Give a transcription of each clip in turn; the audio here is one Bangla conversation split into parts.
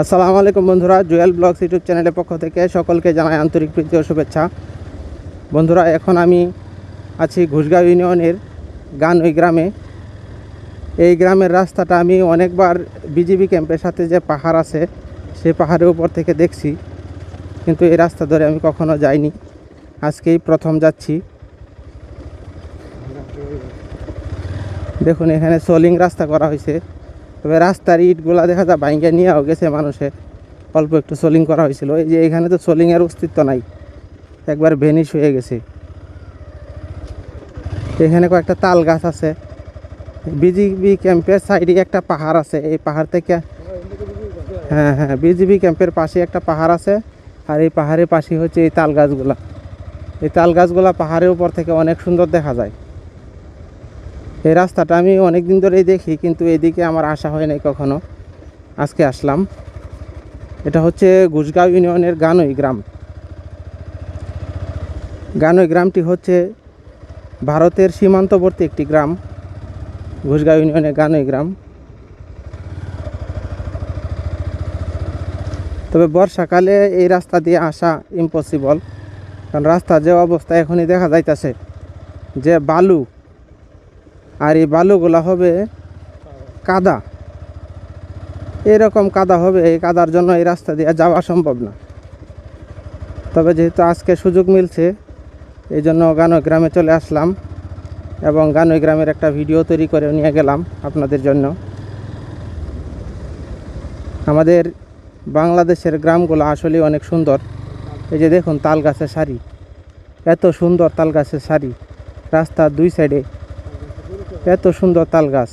আসসালামু আলাইকুম বন্ধুরা, জুয়েল ব্লগস ইউটিউব চ্যানেলের পক্ষ থেকে সকলকে জানাই আন্তরিক প্রীতি ও শুভেচ্ছা। বন্ধুরা, এখন আমি আছি ঘুষগাঁও ইউনিয়নের গানই গ্রামে। এই গ্রামের রাস্তাটা আমি অনেকবার বিজিবি ক্যাম্পের সাথে যে পাহাড় আছে সেই পাহাড়ের উপর থেকে দেখছি, কিন্তু এই রাস্তা ধরে আমি কখনো যাইনি। আজকেই প্রথম যাচ্ছি। দেখুন, এখানে সোলিং রাস্তা করা হয়েছে তবে রাস্তার ইটগুলা দেখা যায় ভাঙ্গে নিয়েও গেছে মানুষে। অল্প একটু সোলিং করা হয়েছিল। এই যে এখানে তো সোলিংয়ের অস্তিত্ব নাই। একবার ভেনিশ হয়ে গেছে। এখানে কয়েকটা তাল গাছ আছে। বিজিবি ক্যাম্পের সাইডে একটা পাহাড় আছে। এই পাহাড় থেকে হ্যাঁ হ্যাঁ বিজিবি ক্যাম্পের পাশে একটা পাহাড় আছে। আর এই পাহাড়ের পাশে হচ্ছে এই তাল গাছগুলা। এই তাল গাছগুলা পাহাড়ের উপর থেকে অনেক সুন্দর দেখা যায়। এই রাস্তাটা আমি অনেক দিন ধরেই দেখি, কিন্তু এদিকে আমার আসা হয় নাই কখনো। আজকে আসলাম। এটা হচ্ছে ঘুষগাঁও ইউনিয়নের গানই গ্রাম। গানই গ্রামটি হচ্ছে ভারতের সীমান্তবর্তী একটি গ্রাম। ঘুষগাঁও ইউনিয়নের গানই গ্রাম। তবে বর্ষাকালে এই রাস্তা দিয়ে আসা ইম্পসিবল কারণ রাস্তার যে অবস্থা এখনই দেখা যাইতেছে যে বালু আর এই বালুগুলা হবে কাদা। এরকম কাদা হবে, এই কাদার জন্য এই রাস্তা দিয়ে যাওয়া সম্ভব না। তবে যেহেতু আজকে সুযোগ মিলছে, এই জন্য গানই গ্রামে চলে আসলাম এবং গানই গ্রামের একটা ভিডিও তৈরি করে নিয়ে গেলাম আপনাদের জন্য। আমাদের বাংলাদেশের গ্রামগুলো আসলে অনেক সুন্দর। এই যে দেখুন তাল গাছের সারি, এত সুন্দর তাল গাছের সারি। রাস্তার দুই সাইডে এত সুন্দর তাল গাছ।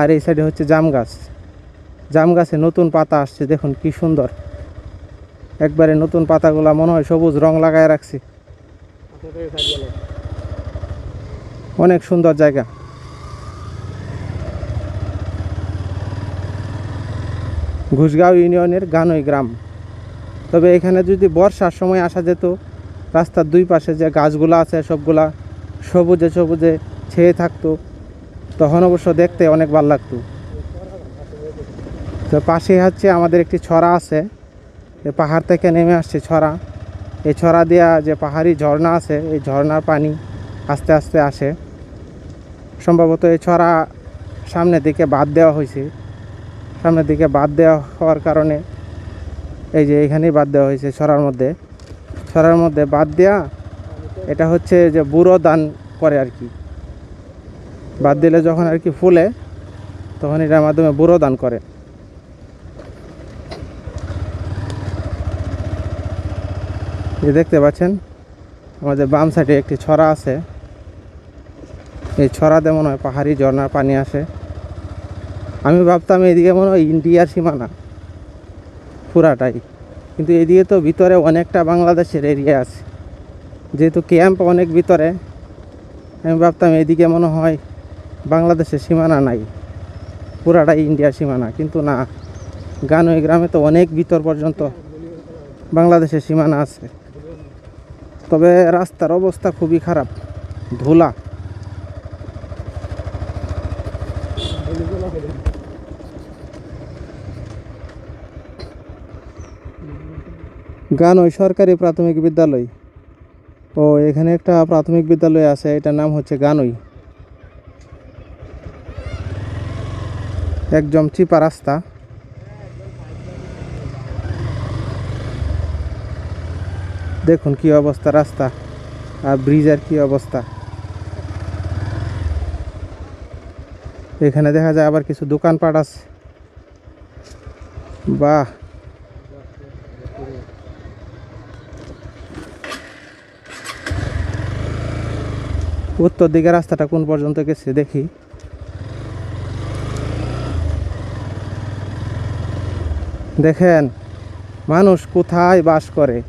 আর এই সাইডে হচ্ছে জাম গাছ। জাম গাছে নতুন পাতা আসছে, দেখুন কি সুন্দর। একবারে নতুন পাতাগুলা মনে হয় সবুজ রং লাগায় রাখছি। অনেক সুন্দর জায়গা। ঘুষগাঁও ইউনিয়নের গানই গ্রাম। তবে এখানে যদি বর্ষার সময় আসা যেত, রাস্তার দুই পাশে যে গাছগুলো আছে, সবগুলা সবুজে সবুজে ছেয়ে থাকতো। তখন অবশ্য দেখতে অনেক ভালো লাগতো। তো পাশে হচ্ছে আমাদের একটি ছড়া আছে। পাহাড় থেকে নেমে আসছে ছড়া। এই ছড়া দেওয়া যে পাহাড়ি ঝর্ণা আছে, এই ঝর্ণার পানি আস্তে আস্তে আসে। সম্ভবত এই ছড়া সামনের দিকে বাদ দেওয়া হয়েছে। সামনের দিকে বাদ দেওয়া হওয়ার কারণে এই যে এখানেই বাদ দেওয়া হয়েছে ছড়ার মধ্যে। ছড়ার মধ্যে বাদ দেওয়া এটা হচ্ছে যে বুড়ো দান করে আর কি। বাদ দিলে যখন আর কি ফুলে, তখন এটার মাধ্যমে বুড়ো দান করে। যে দেখতে পাচ্ছেন, আমাদের বাম সাইডে একটি ছড়া আছে। এই ছড়াতে মনে হয় পাহাড়ি ঝর্ণার পানি আসে। আমি ভাবতাম এদিকে মনে হয় ইন্ডিয়ার সীমানা, পুরাটাই। কিন্তু এদিকে তো ভিতরে অনেকটা বাংলাদেশের এরিয়া আছে। যেহেতু ক্যাম্প অনেক ভিতরে, আমি ভাবতাম এদিকে মনে হয় বাংলাদেশের সীমানা নাই। পুরাটাই ইন্ডিয়ার সীমানা। কিন্তু না, গানই গ্রামে তো অনেক ভিতর পর্যন্ত বাংলাদেশের সীমানা আছে। তবে রাস্তার অবস্থা খুবই খারাপ। ধুলা। গানই সরকারি প্রাথমিক বিদ্যালয়। ও, এখানে একটা প্রাথমিক বিদ্যালয় আছে, এটার নাম হচ্ছে গানই। একদম চিপা রাস্তা। দেখুন কি অবস্থা রাস্তা আর ব্রিজের কি অবস্থা। এখানে দেখা যায় আবার কিছু দোকানপাট আছে। বাহ! উত্তর দিকে রাস্তাটা কোন পর্যন্ত গেছে দেখি। দেখেন, মানুষ কোথায় বাস করে?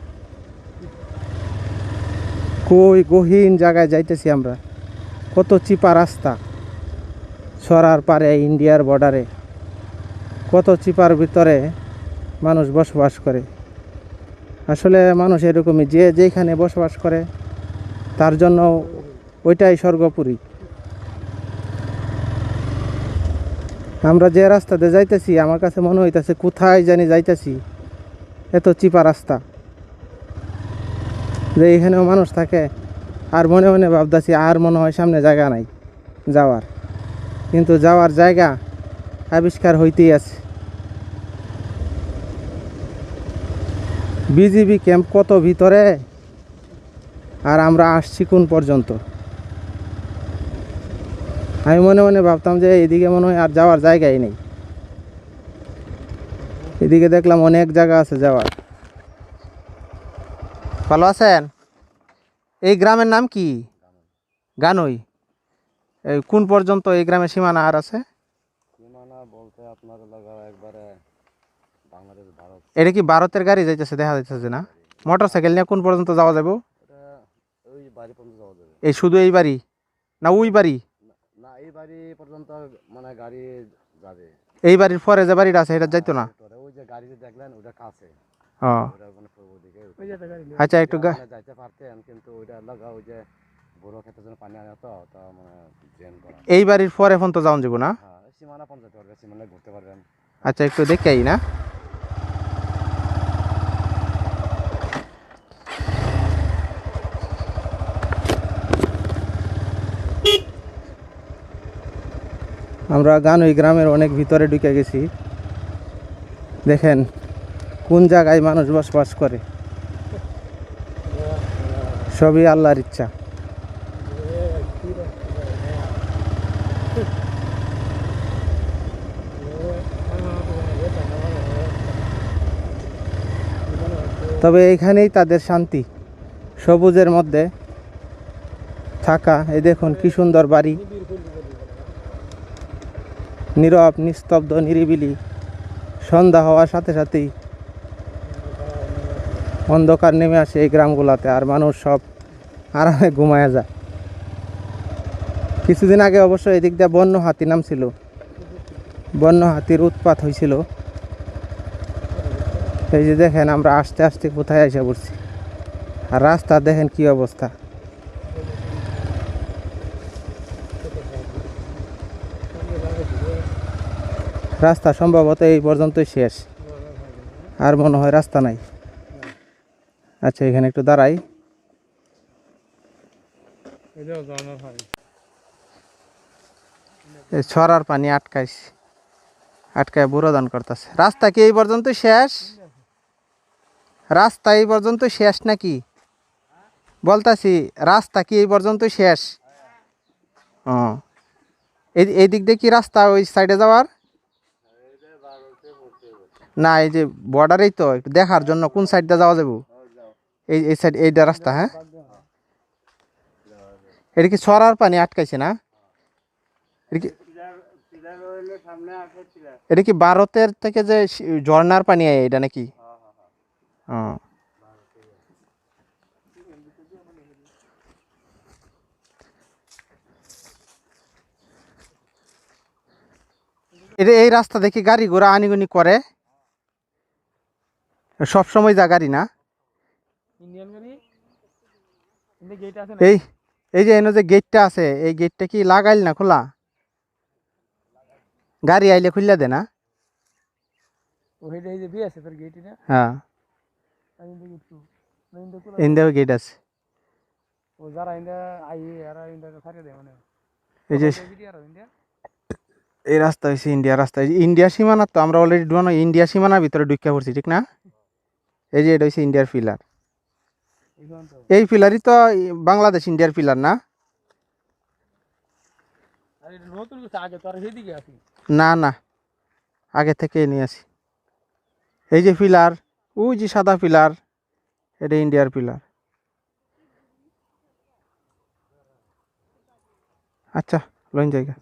কই গহীন জায়গায় যাইতেছি আমরা? কত চিপা রাস্তা সরার পারে ইন্ডিয়ার বর্ডারে। কত চিপার ভিতরে মানুষ বসবাস করে? আসলে মানুষ এরকমই, যে যেখানে বসবাস করে, তার জন্য ওইটাই স্বর্গপুরী। আমরা যে রাস্তাতে যাইতেছি, আমার কাছে মনে হইতেছে, কোথায় জানি যাইতেছি। এত চিপা রাস্তা। যে এখানেও মানুষ থাকে, আর মনে মনে ভাবতেছি, আর মনে হয় সামনে জায়গা নাই যাওয়ার। কিন্তু যাওয়ার জায়গা আবিষ্কার হইতেই আছে। বিজিবি ক্যাম্প কত ভিতরে? আর আমরা আসছি কোন পর্যন্ত? আমি মনে মনে ভাবতাম যে এদিকে মনে হয় আর যাওয়ার জায়গাই নেই। এদিকে দেখলাম অনেক জায়গা আছে যাওয়ার। ভালো আছেন? এই গ্রামের নাম কি? গানই। এই কোন পর্যন্ত এই গ্রামের সীমানা আর আছে? সীমানা বলতে আপনার লাগা একবারে বাংলাদেশ ভারত। এটা কি ভারতের গাড়ি যাইতেছে দেখা যাইতেছে না? মোটর সাইকেল নিয়ে কোন পর্যন্ত যাওয়া যাবে। এই শুধু এই বাড়ি? না ওই বাড়ি? এই পর্যন্ত মানে গাড়ি যাবে। এই বাড়ির পরে যে বাড়িটা আছে এটা যাইতো না? ওই যে গাড়ি যে দেখলেন ওটা কাছে। মানে পূর্ব দিকে আচ্ছা একটু যাইতে পারতেন কিন্তু ওইটা লাগা ওই যে বড় ক্ষেতের জন্য পানি আনে তো তা মানে জেন করা। এই বাড়ির পরে ফোন তো যাওয়া যাব না? হ্যাঁ সীমানা পঞ্চায়েত সীমানায় ঘুরতে পারবেন। আচ্ছা একটু দেখে আই না। আমরা গান ওই গ্রামের অনেক ভিতরে ঢুকে গেছি। দেখেন, কোন জায়গায় মানুষ বসবাস করে। সবই আল্লাহর ইচ্ছা। তবে এইখানেই তাদের শান্তি। সবুজের মধ্যে থাকা, এই দেখুন কি সুন্দর বাড়ি। নীরব, নিস্তব্ধ, নিরিবিলি। সন্ধ্যা হওয়ার সাথে সাথেই অন্ধকার নেমে আসে এই গ্রামগুলোতে আর মানুষ সব আরামে ঘুমায় যায়। কিছুদিন আগে অবশ্য এদিক দিয়ে বন্য হাতি নামছিল। বন্য হাতির উৎপাত হয়েছিল। এই যে দেখেন, আমরা আস্তে আস্তে কোথায় এসে পড়ছি। আর রাস্তা দেখেন কি অবস্থা। রাস্তা সম্ভবত এই পর্যন্তই শেষ। আর মনে হয় রাস্তা নাই। আচ্ছা এখানে একটু দাঁড়াই। ছড়ার পানি আটকাইছি। আটকায় বুড়ো দান করতেছে। রাস্তা কি এই পর্যন্ত শেষ? রাস্তা এই পর্যন্ত শেষ নাকি? বলতাছি রাস্তা কি এই পর্যন্ত শেষ? ও। এই দিক দিয়ে কি রাস্তা ওই সাইডে যাওয়ার? না, এই যে বর্ডারেই তো, একটু দেখার জন্য কোন সাইড দিয়ে যাওয়া যাব? এই এই সাইড এইটা রাস্তা হ্যাঁ? এটা কি ছড়ার পানি আটকাইছে না? এটা কি এটা কি ভারতের থেকে যে ঝর্ণার পানি এটা নাকি? এটা এই রাস্তা দেখি গাড়ি ঘোড়া আনিগুনি করে। সব সময় যা গাড়ি না। ইন্ডিয়ান গাড়ি? গেট আছে এই এই যে এনে যে গেটটা আছে এই গেটটা কি লাগাইল না খোলা? গাড়ি আইলে খুললে দে না। ওইটা এই যে আছে তোর গেট না? হ্যাঁ। ইন্দেও গেট আছে। ও যারা ইন্দা আই আর ইন্দা দেয় মানে। এই যে এই রাস্তা হয়েছে ইন্ডিয়া রাস্তা ইন্ডিয়া সীমানা তো আমরা অলরেডি ঢুকানো ইন্ডিয়া সীমানার ভিতরে ঢুকিয়া পড়ছি ঠিক না? এই যে এটা হচ্ছে ইন্ডিয়ার পিলার এই পিলারই তো বাংলাদেশ ইন্ডিয়ার পিলার না? না না। আগে থেকে নিয়ে আসি। এই যে পিলার ওই যে সাদা পিলার এটা ইন্ডিয়ার পিলার আচ্ছা লইন জায়গা।